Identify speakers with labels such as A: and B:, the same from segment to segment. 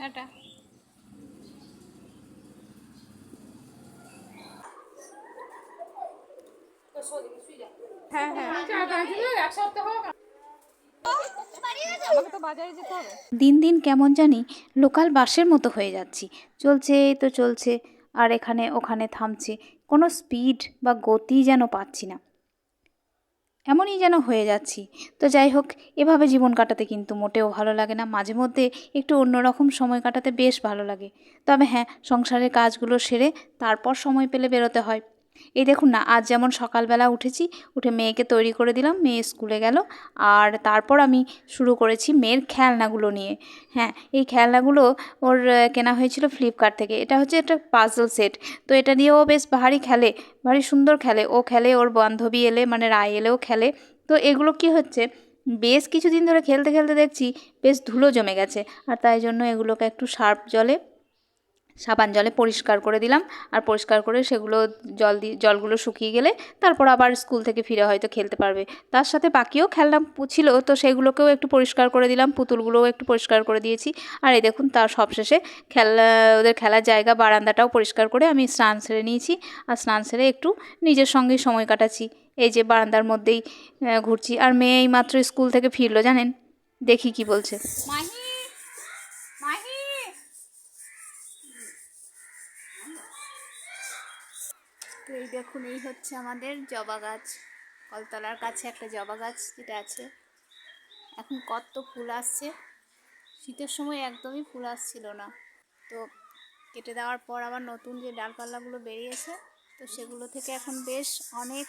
A: Tata. হ্যাঁ হ্যাঁ।
B: দিন দিন কেমন জানি লোকাল বাসের মতো হয়ে যাচ্ছি। চলছে তো চলছে, আর এখানে ওখানে থামছে। কোনো স্পিড বা গতি যেন পাচ্ছি না। এমনই যেন হয়ে যাচ্ছি। তো যাই হোক, এভাবে জীবন কাটাতে কিন্তু মোটেও ভালো লাগে না। মাঝে মধ্যে একটু অন্যরকম সময় কাটাতে বেশ ভালো লাগে। তবে হ্যাঁ সংসারের কাজগুলো সেরে তারপর সময় পেলে বেরোতে হয়। এই দেখুন না, আজ যেমন সকালবেলা উঠেছি, উঠে মেয়েকে তৈরি করে দিলাম, মেয়ে স্কুলে গেল। আর তারপর আমি শুরু করেছি মেয়ের খেলনাগুলো নিয়ে। হ্যাঁ এই খেলনাগুলো ওর কেনা হয়েছিল ফ্লিপকার্ট থেকে। এটা হচ্ছে একটা পাজল সেট তো এটা দিয়ে ও বেশ ভারী খেলে, ভারী সুন্দর খেলে। ও খেলে, ওর বান্ধবী এলে মানে রায় এলেও খেলে। তো এগুলো কি হচ্ছে, বেশ কিছুদিন ধরে খেলতে খেলতে দেখছি, বেশ ধুলো জমে গেছে। আর তাই জন্য এগুলোকে একটু সার্ফ জলে সাবান জলে পরিষ্কার করে দিলাম। আর পরিষ্কার করে সেগুলো জল দিয়ে জলগুলো শুকিয়ে গেলে তারপর আবার স্কুল থেকে ফিরে হয়তো খেলতে পারবে। তার সাথে বাকিও খেলনা ছিল, তো সেগুলোকেও একটু পরিষ্কার করে দিলাম, পুতুলগুলোও একটু পরিষ্কার করে দিয়েছি। আর এই দেখুন তার সবশেষে খেলা ওদের খেলার জায়গা, বারান্দাটাও পরিষ্কার করে আমি স্নান সেরে নিয়েছি। আর স্নান সেরে একটু নিজের সঙ্গেই সময় কাটাচ্ছি। এই যে বারান্দার মধ্যেই ঘুরছি। আর মেয়ে এই মাত্র স্কুল থেকে ফিরলো, জানেন? দেখি কি বলছে।
A: মাহি
B: এই দেখুন, এই হচ্ছে আমাদের জবা গাছ। কলতলার কাছে একটা জবা গাছ যেটা আছে। এখন কত ফুল আসছে। শীতের সময় একদমই ফুল আসছিল না। তো কেটে দেওয়ার পর আবার নতুন যে ডালপালাগুলো বেরিয়েছে, তো সেগুলো থেকে এখন বেশ অনেক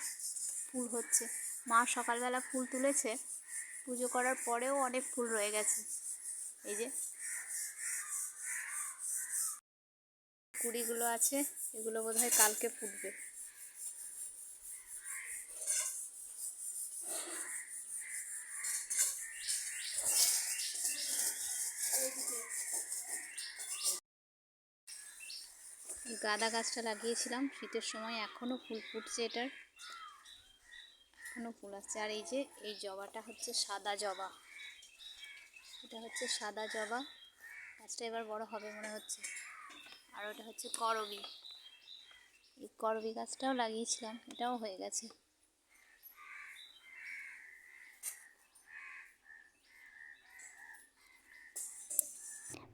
B: ফুল হচ্ছে। মা সকালবেলা ফুল তুলেছে। পুজো করার পরেও অনেক ফুল রয়ে গেছে। এই যে কুড়িগুলো আছে, এগুলো বোধহয় কালকে ফুটবে। এই গাঁদা গাছটা লাগিয়েছিলাম, শীতের সময় এখনও ফুল ফুটছে এটার। এখনও ফুল আসছে। আর এই যে, এই জবাটা হচ্ছে সাদা জবা। এটা হচ্ছে সাদা জবা। গাছটা এবার বড় হবে মনে হচ্ছে। আর ওটা হচ্ছে করবি। এই করবি গাছটাও লাগিয়েছিলাম, এটাও হয়ে গেছে।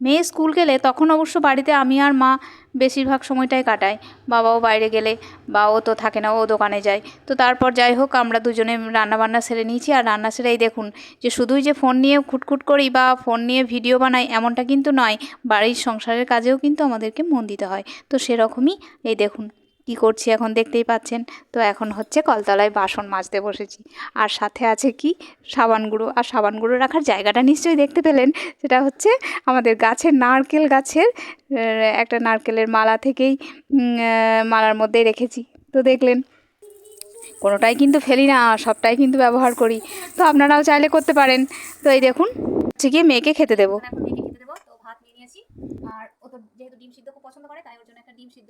B: মেয়ে স্কুল গেলে তখন অবশ্য বাড়িতে আমি আর মা বেশিরভাগ সময়টাই কাটাই। বাবাও বাইরে গেলে বা ও তো থাকে না, ও দোকানে যায়। তো তারপর যাই হোক, আমরা দুজনে রান্নাবান্না সেরে নিয়েছি। আর রান্না সেরে এই দেখুন, যে শুধুই যে ফোন নিয়ে খুটখুট করি বা ফোন নিয়ে ভিডিও বানাই এমনটা কিন্তু নয়, বাড়ির সংসারের কাজেও কিন্তু আমাদেরকে মন দিতে হয়। তো সেরকমই এই দেখুন কি করছি এখন দেখতেই পাচ্ছেন? তো এখন হচ্ছে কলতলায় বাসন মাজতে বসেছি। আর সাথে আছে কি? সাবান গুঁড়ো। আর সাবান গুঁড়ো রাখার জায়গাটা নিশ্চয়ই দেখতে পেলেন। সেটা হচ্ছে আমাদের গাছের নারকেল গাছের একটা নারকেলের মালা থেকেই মালার মধ্যেই রেখেছি। তো দেখলেন, কোনোটাই কিন্তু ফেলি না সবটাই কিন্তু ব্যবহার করি। তো আপনারাও চাইলে করতে পারেন। তো এই দেখুন, হচ্ছে গিয়ে মেয়েকে খেতে দেবো।
A: মেয়েকে খেতে দেবো। তো ভাত আর ও তো যেহেতু ডিম সিদ্ধ খুব পছন্দ করে, তাই ওর জন্য একটা ডিম সিদ্ধ।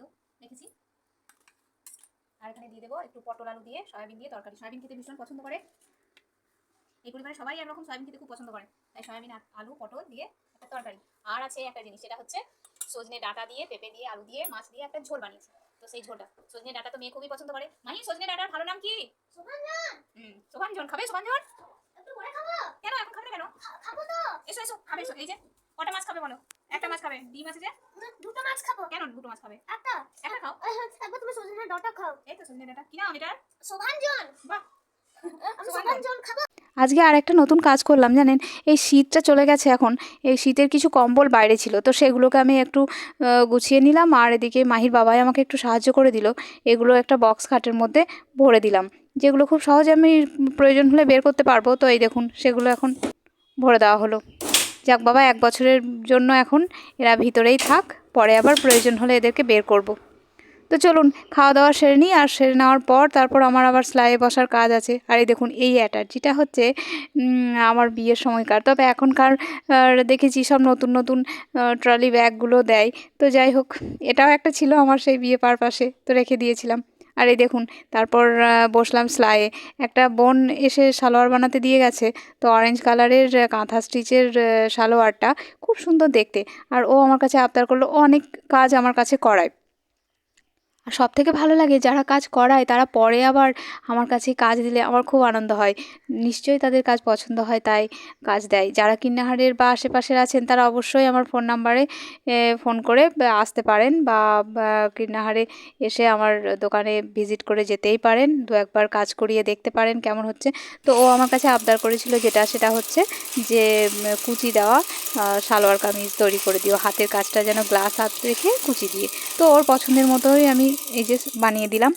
A: আর এখানে দিয়ে দেবো একটু পটল আলু দিয়ে সয়াবিন দিয়ে তরকারি। সয়াবিন খেতে ভীষণ পছন্দ করে। এই পরিবারে সবাই একরকম সয়াবিন খেতে খুব পছন্দ করে। তাই সয়াবিন আলু পটল দিয়ে একটা তরকারি। আর আছে একটা জিনিস সেটা হচ্ছে সজনে ডাটা দিয়ে পেঁপে দিয়ে আলু দিয়ে মাছ দিয়ে একটা ঝোল বানিয়েছি। তো সেই ঝোলটা। সজনে ডাঁটা তো মেয়ে খুবই পছন্দ করে। মাহি সজনে ডাটার ভালো নাম কি? হুম শোভাঞ্জন। খাবে শোভাঞ্জন? কেন এখন খাবে কেন? এসো এসো খাবে এসো। এই যে কটা মাছ খাবে বলো? একটা মাছ খাবে ডিম আছে যে?
C: দুটো মাছ খাব।
A: কেন দুটো মাছ খাবে?
C: একটা।
A: একটা খাও।
C: একবার তুমি সজনে ডাটা খাও।
A: এই তো সজনে ডাঁটা। কি নাম
C: শোভাঞ্জন।
A: বাহ।
C: আমি শোভাঞ্জন। খাব।
B: আজকে আর একটা নতুন কাজ করলাম জানেন? এই শীতটা চলে গেছে এখন। এই শীতের কিছু কম্বল বাইরে ছিল তো সেগুলোকে আমি একটু গুছিয়ে নিলাম আর এদিকে মাহির বাবাই আমাকে একটু সাহায্য করে দিল। এগুলো একটা বক্স খাটের মধ্যে ভরে দিলাম। যেগুলো খুব সহজে আমি প্রয়োজন হলে বের করতে পারব। তো এই দেখুন সেগুলো এখন ভরে দেওয়া হলো। যাক বাবা, এক বছরের জন্য এখন এরা ভিতরেই থাক, পরে আবার প্রয়োজন হলে এদেরকে বের করব। তো চলুন, খাওয়া দাওয়া সেরে নিই, আর সেরে নেওয়ার পর তারপর আমার আবার সেলাইয়ে বসার কাজ আছে। আর এই দেখুন, এই অ্যাটার্জিটা হচ্ছে আমার বিয়ের সময়কার। তবে এখনকার দেখেছি সব নতুন নতুন ট্রলি ব্যাগগুলো দেয়। তো যাই হোক, এটাও একটা ছিল আমার সেই বিয়ে পারপাসে, তো রেখে দিয়েছিলাম। আর এই দেখুন, তারপর বসলাম সেলাইয়ে। একটা বোন এসে সালোয়ার বানাতে দিয়ে গেছে, তো অরেঞ্জ কালারের কাঁথা স্টিচের সালোয়ারটা খুব সুন্দর দেখতে। আর ও আমার কাছে আবদার করল, অনেক কাজ আমার কাছে করায়। আর সব থেকে ভালো লাগে যারা কাজ করায়, তারা পরে আবার আমার কাছে কাজ দিলে আমার খুব আনন্দ হয়। নিশ্চয়ই তাদের কাজ পছন্দ হয়, তাই কাজ দেয়। যারা কিন্নাহারের বা আশেপাশের আছেন, তারা অবশ্যই আমার ফোন নাম্বারে ফোন করে আসতে পারেন বা কিন্নাহারে এসে আমার দোকানে ভিজিট করে যেতেই পারেন। দু একবার কাজ করিয়ে দেখতে পারেন কেমন হচ্ছে। তো ও আমার কাছে আবদার করেছিল যেটা, সেটা হচ্ছে যে কুচি দেওয়া সালোয়ার কামিজ তৈরি করে দিও। হাতের কাজটা যেন গ্লাস হাত রেখে কুচি দিয়ে। তো ওর পছন্দের মতোই আমি এই যে বানিয়ে দিলাম।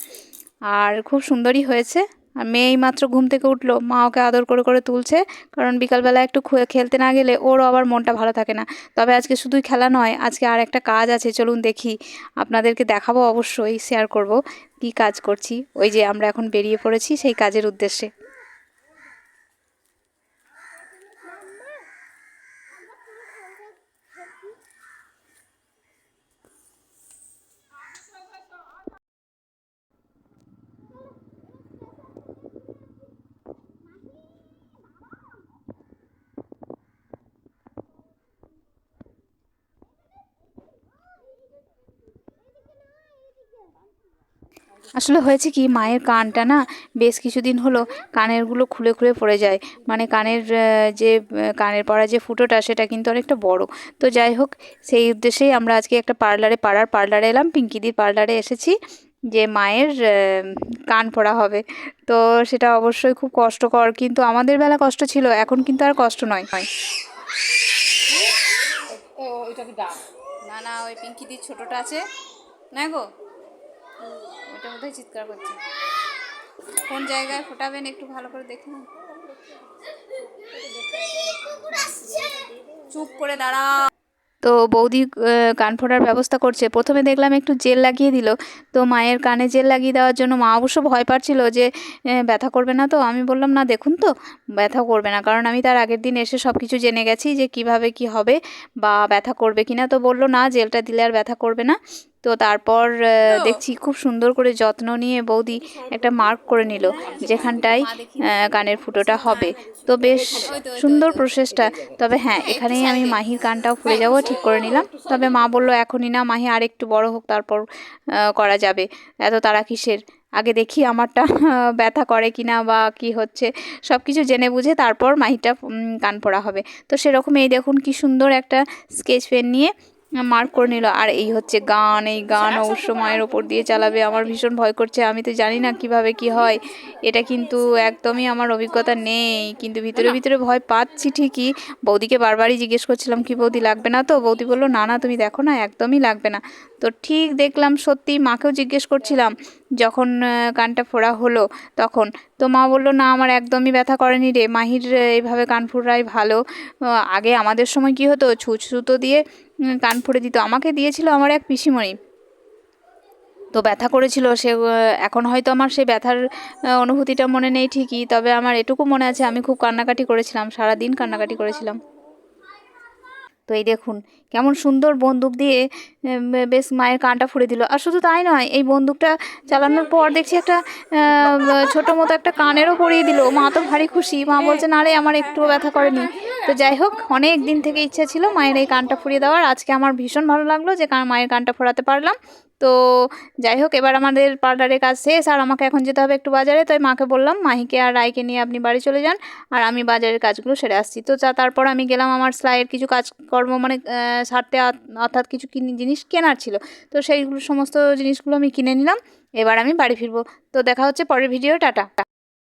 B: আর খুব সুন্দরই হয়েছে। আর মেয়েই মাত্র ঘুম থেকে উঠল, মা ওকে আদর করে করে তুলছে। কারণ বিকালবেলা একটু খেলতে না গেলে ওরও আবার মনটা ভালো থাকে না। তবে আজকে শুধুই খেলা নয়, আজকে আর একটা কাজ আছে, চলুন দেখি। আপনাদেরকে দেখাবো অবশ্যই শেয়ার করব। কি কাজ করছি? ওই যে আমরা এখন বেরিয়ে পড়েছি সেই কাজের উদ্দেশ্যে। আসলে হয়েছে কি, মায়ের কানটা না বেশ কিছুদিন হলো কানেরগুলো খুলে খুলে পড়ে যায়। মানে কানের যে কানের পড়া যে ফুটোটা সেটা কিন্তু অনেকটা বড়। তো যাই হোক, সেই উদ্দেশ্যেই আমরা আজকে একটা পার্লারে, পাড়ার পার্লারে এলাম। পিঙ্কিদির পার্লারে এসেছি যে মায়ের কান পড়া হবে। তো সেটা অবশ্যই খুব কষ্টকর, কিন্তু আমাদের বেলা কষ্ট ছিল, এখন কিন্তু আর কষ্ট নয়। না না, ওই পিঙ্কিদির ছোটটা আছে। না গো? ওইটা বোধহয় চিৎকার করছে। কোন জায়গায় ফোটাবেন একটু ভালো করে দেখে নিন। চুপ করে দাঁড়া তো বৌদি কান ফোটার ব্যবস্থা করছে। প্রথমে দেখলাম একটু জেল লাগিয়ে দিল। তো মায়ের কানে জেল লাগিয়ে দেওয়ার জন্য মা অবশ্য ভয় পাচ্ছিল যে ব্যথা করবে না তো। আমি বললাম, না, দেখুন তো, ব্যথা করবে না। কারণ আমি তার আগের দিন এসে সব কিছু জেনে গেছি যে কীভাবে কি হবে বা ব্যথা করবে কিনা। তো বলল, না, জেলটা দিলে আর ব্যথা করবে না। তো তারপর দেখছি খুব সুন্দর করে যত্ন নিয়ে বৌদি একটা মার্ক করে নিল যেখানটায় গানের ফুটোটা হবে। তো বেশ সুন্দর প্রসেসটা তবে হ্যাঁ এখানেই আমি মাহির কানটাও ফুলে যাব ঠিক করে নিলাম। তবে মা বলল এখনই না মাহি আর একটু বড় হোক তারপর করা যাবে। এত তারা কিসের? আগে দেখি আমারটা ব্যথা করে কিনা বা কি হচ্ছে সব কিছু জেনে বুঝে তারপর মাহিটা কান পড়া হবে। তো সেরকম এই দেখুন কি সুন্দর একটা স্কেচ পেন নিয়ে মার্ক করে নিল আর এই হচ্ছে গান এই গান অবশ্য মায়ের ওপর দিয়ে চালাবে আমার ভীষণ ভয় করছে আমি তো জানি না কীভাবে কি হয়। এটা কিন্তু একদমই আমার অভিজ্ঞতা নেই কিন্তু ভিতরে ভিতরে ভয় পাচ্ছি ঠিকই। বৌদিকে বারবারই জিজ্ঞেস করছিলাম কি বৌদি লাগবে না তো? বৌদি বলল না না তুমি দেখো না একদমই লাগবে না। তো ঠিক দেখলাম সত্যি মাকেও জিজ্ঞেস করছিলাম যখন কানটা ফোড়া হলো তখন। তো মা বলল না আমার একদমই ব্যথা করেনি রে মাহির এইভাবে কান ফোড়াই ভালো। আগে আমাদের সময় কি হতো ছুঁচ সুতো দিয়ে কান ফুড়ে দিত। আমাকে দিয়েছিল আমার এক পিসিমণি। তো ব্যথা করেছিল, সে এখন হয়তো আমার সেই ব্যথার অনুভূতিটা মনে নেই ঠিকই, তবে আমার এটুকু মনে আছে, আমি খুব কান্নাকাটি করেছিলাম সারা দিন কান্নাকাটি করেছিলাম। তো এই দেখুন, কেমন সুন্দর বন্দুক দিয়ে বেশ মায়ের কানটা ফুড়ে দিল। আর শুধু তাই নয়, এই বন্দুকটা চালানোর পর দেখছি একটা ছোটো মতো একটা কানেরও পরিয়ে দিল। মা তো ভারী খুশি। মা বলছে, না রে, আমার একটুও ব্যথা করেনি। তো যাই হোক, অনেক দিন থেকে ইচ্ছা ছিল মায়ের এই কানটা ফুরিয়ে দেওয়ার। আজকে আমার ভীষণ ভালো লাগল যে মায়ের কানটা ফোরাতে পারলাম। তো যাই হোক, এবার আমাদের পার্লারের কাজ শেষ। আর আমাকে এখন যেতে হবে একটু বাজারে, তাই মাকে বললাম, মাহিকে আর রায়কে নিয়ে আপনি বাড়ি চলে যান আর আমি বাজারের কাজগুলো সেরে আসছি। তো তারপর আমি গেলাম আমার সেলাইয়ের কিছু কাজকর্ম মানে সারতে অর্থাৎ কিছু জিনিস কেনার ছিল। তো সেইগুলো সমস্ত জিনিসগুলো আমি কিনে নিলাম, এবার আমি বাড়ি ফিরবো। তো দেখা হচ্ছে পরের ভিডিও, টাটা।